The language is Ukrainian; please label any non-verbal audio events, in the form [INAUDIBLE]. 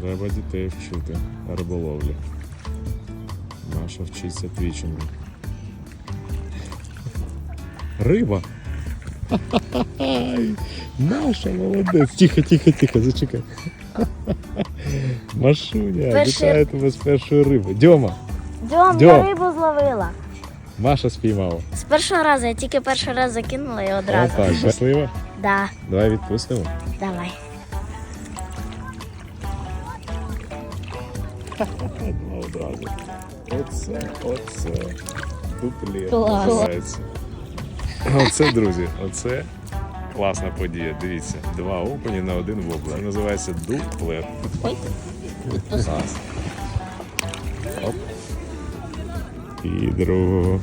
Треба дітей вчити риболовлі. Маша вчиться твічингу. Риба! [LAUGHS] Маша молодець. Тихо, тихо, тихо, зачекай. Машуня, Перший- вітаю тебе з першої риби. Дьома, Дьом, Дьом. я рибу зловила. Маша спіймала. З першого разу, я тільки перший раз закинула і одразу. Отак, щаслива. Да, Давай відпустимо. давай. Одразу. Оце, оце. Дуплет називається. Оце, друзі, оце класна подія. Дивіться, два окуні на один воблер. Це називається дуплет. Ой. Клас. Оп. І другого.